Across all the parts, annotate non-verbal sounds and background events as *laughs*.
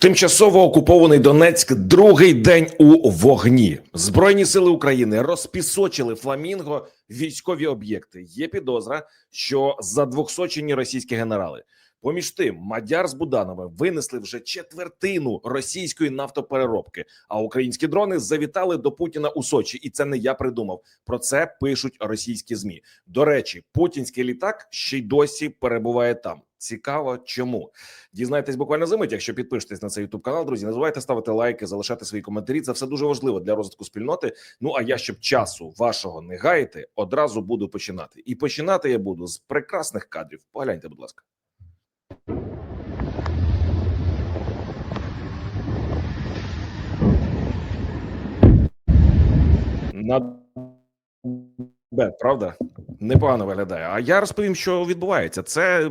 Тимчасово окупований Донецьк другий день у вогні. Збройні сили України розпісочили фламінго військові об'єкти. Є підозра, що задвохсочені російські генерали. Поміж тим, Мадяр з Будановим винесли вже четвертину російської нафтопереробки. А українські дрони завітали до Путіна у Сочі, і це не я придумав. Про це пишуть російські змі. До речі, путінський літак ще й досі перебуває там. Цікаво, чому дізнаєтесь буквально за мить, якщо підпишетесь на цей youtube канал. Друзі, не забувайте ставити лайки, залишати свої коментарі. Це все дуже важливо для розвитку спільноти. Ну а я щоб часу вашого не гаяти, одразу буду починати. І починати я буду з прекрасних кадрів. Погляньте, будь ласка. На Б, правда? Непогано виглядає. А я розповім, що відбувається. Це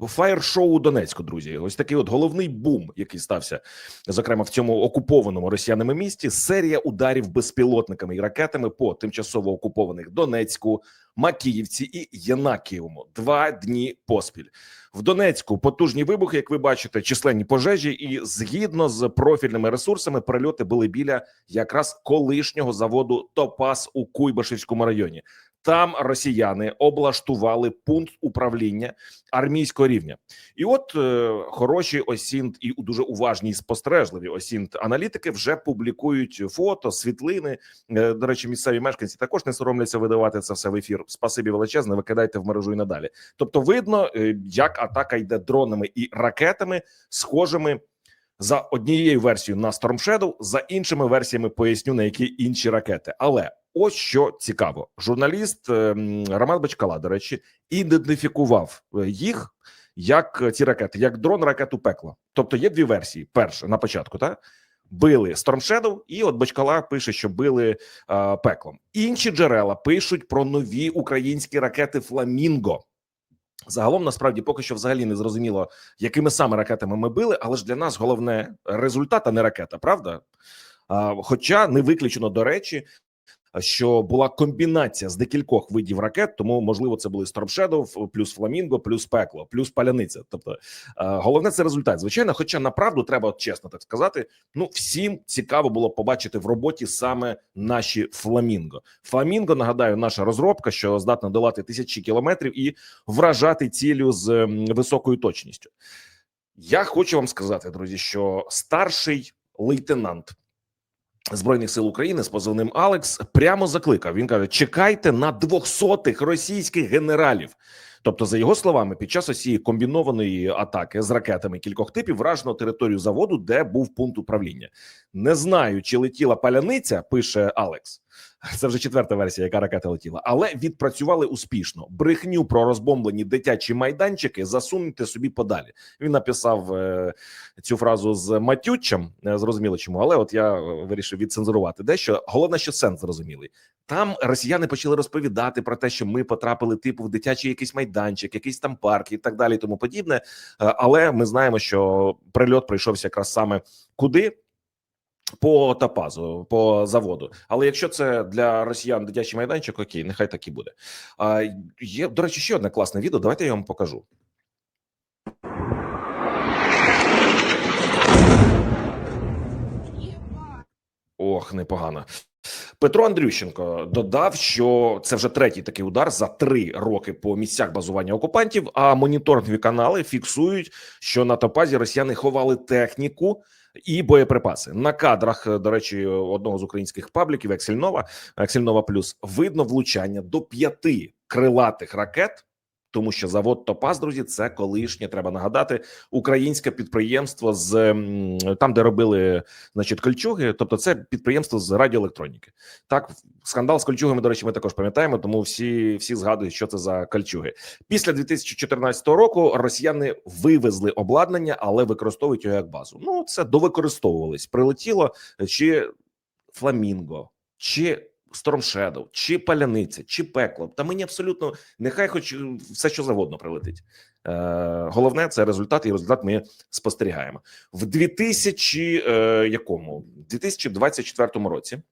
фаєр-шоу Донецьку, друзі. Ось такий от головний бум, який стався, зокрема в цьому окупованому росіянами місті. Серія ударів безпілотниками і ракетами по тимчасово окупованих Донецьку, Макіївці і Янакієвому. Два дні поспіль в Донецьку. Потужні вибухи, як ви бачите, численні пожежі, і згідно з профільними ресурсами, прильоти були біля якраз колишнього заводу Топас у Куйбашевському районі. Там росіяни облаштували пункт управління армійського рівня, і от е, хороші осінт і дуже уважні і спостережливі осінт аналітики вже публікують фото, світлини. Е, до речі, місцеві мешканці також не соромляться видавати це все в ефір. Спасибі величезне. Викидайте в мережу і надалі. Тобто, видно, е, як атака йде дронами і ракетами, схожими за однією версією на Storm Shadow, за іншими версіями поясню на які інші ракети. Але ось що цікаво, журналіст ем, Роман Бачкала, до речі, ідентифікував е, їх як е, ці ракети, як дрон ракету пекла. Тобто є дві версії: перша на початку, так били Storm Shadow, і от Бачкала пише, що били е, пеклом. Інші джерела пишуть про нові українські ракети Фламінго. Загалом насправді поки що взагалі не зрозуміло, якими саме ракетами ми били, але ж для нас головне результат, а не ракета, правда? Хоча не виключено до речі, що була комбінація з декількох видів ракет, тому можливо це були Shadow, плюс Фламінго, плюс пекло, плюс паляниця. Тобто головне це результат. Звичайно, хоча направду треба чесно так сказати. Ну всім цікаво було побачити в роботі саме наші фламінго. Фламінго нагадаю, наша розробка, що здатна долати тисячі кілометрів і вражати цілю з високою точністю. Я хочу вам сказати, друзі, що старший лейтенант. Збройних сил України з позивним Алекс прямо закликав. Він каже: чекайте на двохсотих російських генералів. Тобто, за його словами, під час осії комбінованої атаки з ракетами кількох типів вражено територію заводу, де був пункт управління. Не знаю, чи летіла паляниця. Пише Алекс. Це вже четверта версія, яка ракета летіла, але відпрацювали успішно. Брехню про розбомблені дитячі майданчики засуньте собі подалі. Він написав е, цю фразу з матючем. Не зрозуміло чому, але от я вирішив відцензурувати дещо. Головне, що сенс зрозумілий. Там росіяни почали розповідати про те, що ми потрапили типу в дитячий якийсь майданчик, якийсь там парк і так далі, тому подібне. Е, але ми знаємо, що прильот прийшовся якраз саме куди. По топазу, по заводу, але якщо це для росіян дитячий майданчик, окей, нехай так і буде. А є до речі, ще одне класне відео. Давайте я вам покажу. Ох, непогано. Петро Андрющенко додав, що це вже третій такий удар за три роки по місцях базування окупантів. А моніторингові канали фіксують, що на топазі росіяни ховали техніку і боєприпаси на кадрах. До речі, одного з українських пабліків Ексельнова Ексельнова Плюс видно влучання до п'яти крилатих ракет. Тому що завод Топаз, друзі, це колишнє. Треба нагадати українське підприємство з там, де робили значить кольчуги. Тобто, це підприємство з радіоелектроніки. Так, скандал з кольчугами. До речі, ми також пам'ятаємо. Тому всі всі згадують, що це за кольчуги. Після 2014 року росіяни вивезли обладнання, але використовують його як базу. Ну це довикористовувались. Прилетіло чи фламінго, чи Storm Shadow, чи паляниця, чи пекло. Та мені абсолютно нехай, хоч все що завгодно прилетить. Е, Головне це результат, і результат ми спостерігаємо в 2000 е, якому 2024 році. Е,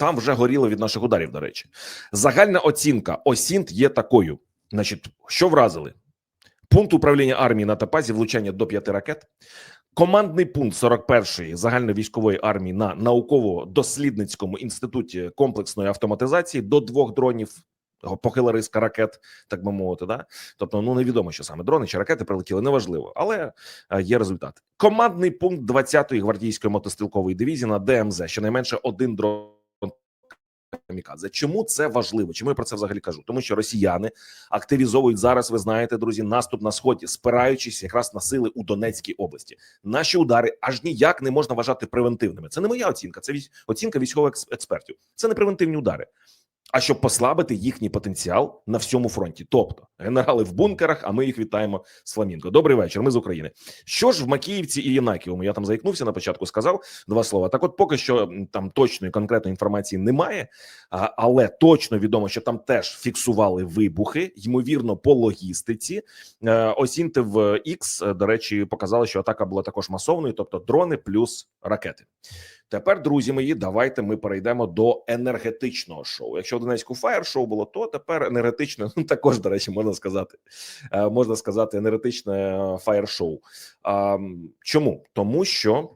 там вже горіло від наших ударів. До речі, загальна оцінка осінт є такою. Значить, що вразили? Пункт управління армії на Топазі влучання до п'яти ракет, Командний пункт 41-ї загальновійськової армії на науково-дослідницькому інституті комплексної автоматизації до двох дронів. Похилериска ракет, так би мовити, да тобто, ну невідомо, що саме дрони чи ракети прилетіли, неважливо, але е, є результат. Командний пункт 20-ї гвардійської мотострілкової дивізії на ДМЗ щонайменше один дрон камікадзе. Чому це важливо? Чому я про це взагалі кажу? Тому що росіяни активізовують зараз. Ви знаєте, друзі, наступ на сході, спираючись якраз на сили у Донецькій області. Наші удари аж ніяк не можна вважати превентивними. Це не моя оцінка, це оцінка військових експертів. Це не превентивні удари. А щоб послабити їхній потенціал на всьому фронті, тобто генерали в бункерах, а ми їх вітаємо з Фламінго. Добрий вечір. Ми з України. Що ж в Макіївці і Єнаківому? Я там заікнувся на початку. Сказав два слова. Так, от поки що там точної конкретної інформації немає, але точно відомо, що там теж фіксували вибухи, ймовірно, по логістиці. Е, Осінти в X, до речі, показали, що атака була також масовною, тобто дрони плюс ракети. Тепер, друзі мої, давайте ми перейдемо до енергетичного шоу. Якщо в Донецьку фаєр шоу було, то тепер енергетичне ну, також, до речі, можна сказати. Е, Можна сказати, енергетичне фаєр шоу. Чому? Тому що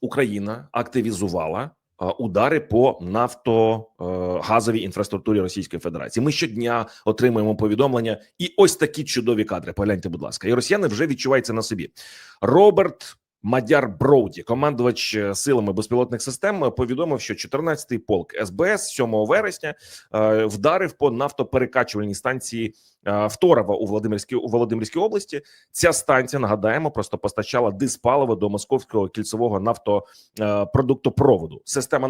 Україна активізувала е, удари по нафтогазовій інфраструктурі Російської Федерації. Ми щодня отримуємо повідомлення, і ось такі чудові кадри. Погляньте, будь ласка, і росіяни вже відчувають на собі. Роберт Мадяр Броуді, командувач е, силами безпілотних систем, е, повідомив, що 14-й полк СБС 7 вересня е, вдарив по нафтоперекачувальній станції Второва у Володимирській у Володимирській області. Ця станція нагадаємо просто постачала диспаливо до московського кільцевого нафтопродуктопроводу. Система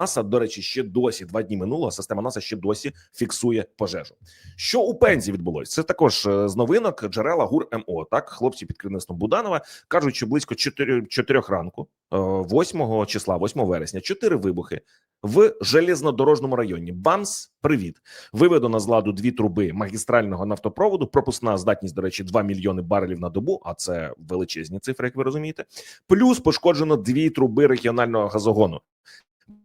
НАСА, до речі, ще досі два дні минуло. Система НАСА ще досі фіксує пожежу. Що у Пензі відбулось? Це також е, з новинок джерела ГУР МО. Так, хлопці під керівництвом Буданова кажуть, що близько 4, 4 ранку, е, 8 числа, 8 вересня, 4 вибухи в железнодорожному районі. Бамс, привіт. Виведено з ладу дві труби магістрального нафтопроводу. Пропускна здатність, до речі, 2 мільйони барелів на добу. А це величезні цифри, як ви розумієте. Плюс пошкоджено дві труби регіонального газогону.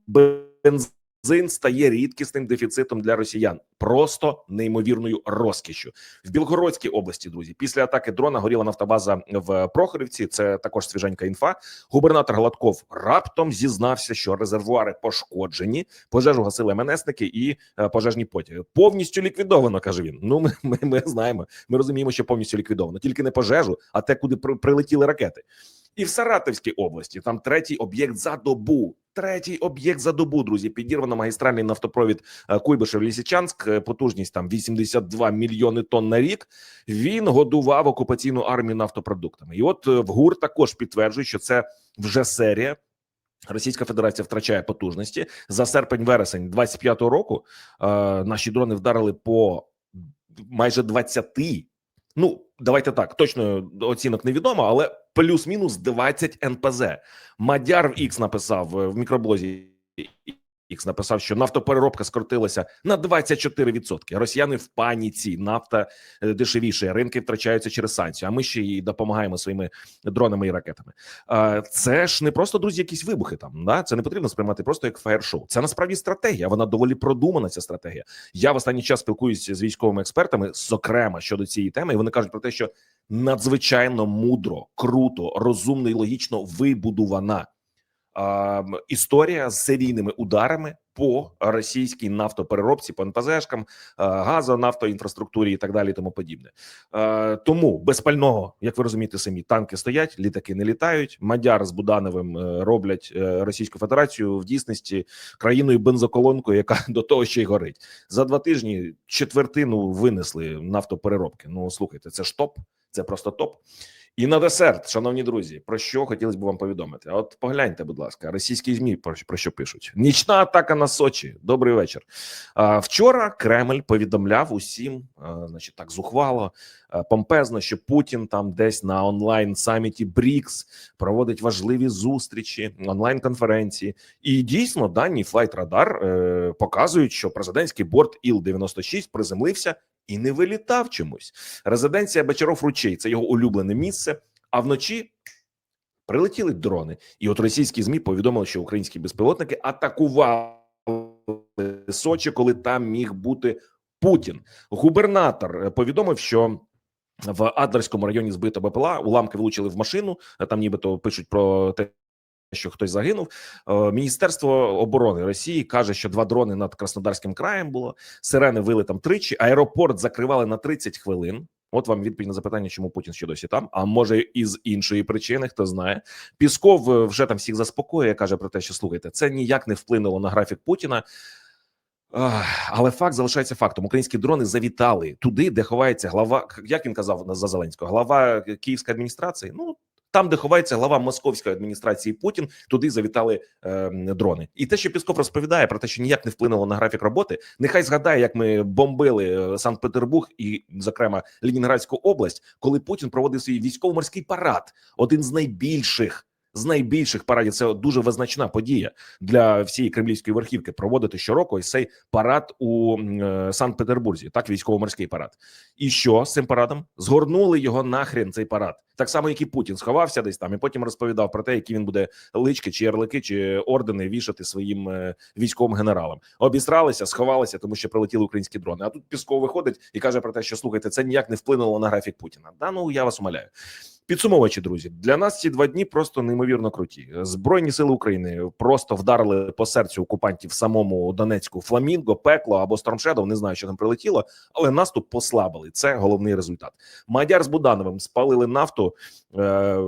Бензин стає рідкісним дефіцитом для росіян, просто неймовірною розкішю в Білгородській області. Друзі, після атаки дрона горіла нафтобаза в Прохорівці. Це також свіженька інфа. Губернатор Гладков раптом зізнався, що резервуари пошкоджені, пожежу гасили МНСники і е, пожежні потяги. Повністю ліквідовано, каже він. Ну, ми, ми, ми знаємо. Ми розуміємо, що повністю ліквідовано. Тільки не пожежу, а те, куди при- прилетіли ракети. І в Саратовській області там третій об'єкт за добу. Третій об'єкт за добу, друзі. Підірвано магістральний нафтопровід е, Куйбишев Лісичанськ. Е, Потужність там 82 мільйони тонн на рік. Він годував окупаційну армію нафтопродуктами. І от е, в ГУР також підтверджує, що це вже серія. Російська Федерація втрачає потужності за серпень-вересень 25-го року. Е, наші дрони вдарили по майже 20 Ну, давайте так, точно оцінок невідомо, але плюс-мінус 20 НПЗ. Мадяр в Ікс написав е, в мікроблозі. X написав, що нафтопереробка скоротилася на 24%. Росіяни в паніці, нафта е, дешевіше, ринки втрачаються через санкцію. А ми ще й допомагаємо своїми дронами і ракетами. Це ж не просто друзі, якісь вибухи там. Да? Це не потрібно сприймати просто як фаєр-шоу. Це насправді стратегія. Вона доволі продумана. Ця стратегія. Я в останній час спілкуюся з військовими експертами, зокрема щодо цієї теми. і Вони кажуть про те, що надзвичайно мудро, круто, розумно і логічно вибудувана історія з серійними ударами по російській нафтопереробці, по НПЗшкам, а, газо, нафтоінфраструктурі і так далі, тому подібне. Е, тому без пального, як ви розумієте, самі танки стоять, літаки не літають. Мадяр з Будановим е, роблять е, Російську Федерацію в дійсності країною бензоколонкою, яка *laughs* до того ще й горить. За два тижні четвертину винесли нафтопереробки. Ну слухайте, це ж топ, це просто топ. І на десерт, шановні друзі, про що хотілося б вам повідомити? От погляньте, будь ласка, російські змі про, що пишуть: нічна атака на Сочі. Добрий вечір. А, вчора Кремль повідомляв усім, значить, так зухвало, помпезно, що Путін там десь на онлайн саміті БРІКС проводить важливі зустрічі, онлайн конференції. І дійсно дані Флайт Радар е, показують, що президентський борт Іл 96 приземлився і не вилітав чомусь. Резиденція Бечаров Ручей це його улюблене місце. А вночі прилетіли дрони, і от російські змі повідомили, що українські безпілотники атакували Сочі, коли там міг бути Путін. Губернатор е, повідомив, що В Адлерському районі збито БПЛА, уламки влучили в машину. Там нібито пишуть про те, що хтось загинув. Е, Міністерство оборони Росії каже, що два дрони над Краснодарським краєм було. Сирени вили там тричі. Аеропорт закривали на 30 хвилин. От вам відповідь на запитання, чому Путін ще досі там. А може і з іншої причини, хто знає. Пісков е, вже там всіх заспокоює, каже про те, що слухайте, це ніяк не вплинуло на графік Путіна. Але факт залишається фактом. Українські дрони завітали туди, де ховається глава. Як він казав за Зеленського, глава Київської адміністрації. Ну там, де ховається глава московської адміністрації Путін, туди завітали е, дрони. І те, що Пісков розповідає про те, що ніяк не вплинуло на графік роботи, нехай згадає, як ми бомбили е, Санкт-Петербург і, зокрема, Лінінградську область, коли Путін проводив свій військово-морський парад, один з найбільших. З найбільших парадів це дуже визначна подія для всієї кремлівської верхівки проводити щороку ось цей парад у е, Санкт-Петербурзі, так військово-морський парад. І що з цим парадом? Згорнули його нахрен цей парад, так само, як і Путін сховався десь там, і потім розповідав про те, які він буде лички, чи ярлики, чи ордени вішати своїм е, військовим генералам. Обісралися, сховалися, тому що прилетіли українські дрони. А тут Пісков виходить і каже про те, що слухайте, це ніяк не вплинуло на графік Путіна. Да ну я вас умоляю. Підсумовуючи, друзі, для нас ці два дні просто неймовірно круті. Збройні сили України просто вдарили по серцю окупантів самому Донецьку Фламінго, пекло або Стормшедов. Не знаю, що там прилетіло, але наступ послабили. Це головний результат. Мадяр з Будановим спалили нафту. Е, е,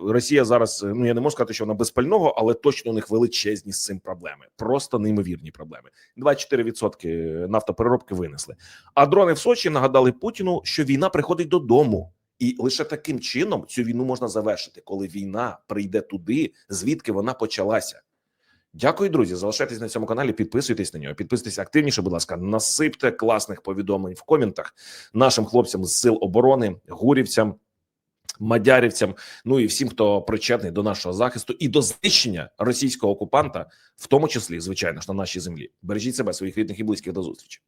Росія зараз ну я не можу сказати, що вона без пального, але точно у них величезні з цим проблеми. Просто неймовірні проблеми. 24% нафтопереробки винесли. А дрони в Сочі нагадали Путіну, що війна приходить додому. І лише таким чином цю війну можна завершити, коли війна прийде туди, звідки вона почалася. Дякую, друзі. Залишайтесь на цьому каналі, підписуйтесь на нього, підписуйтесь активніше. Будь ласка, насипте класних повідомлень в коментах нашим хлопцям з сил оборони, гурівцям, мадярівцям. Ну і всім, хто причетний до нашого захисту і до знищення російського окупанта, в тому числі, звичайно ж, на нашій землі. Бережіть себе, своїх рідних і близьких до зустрічі.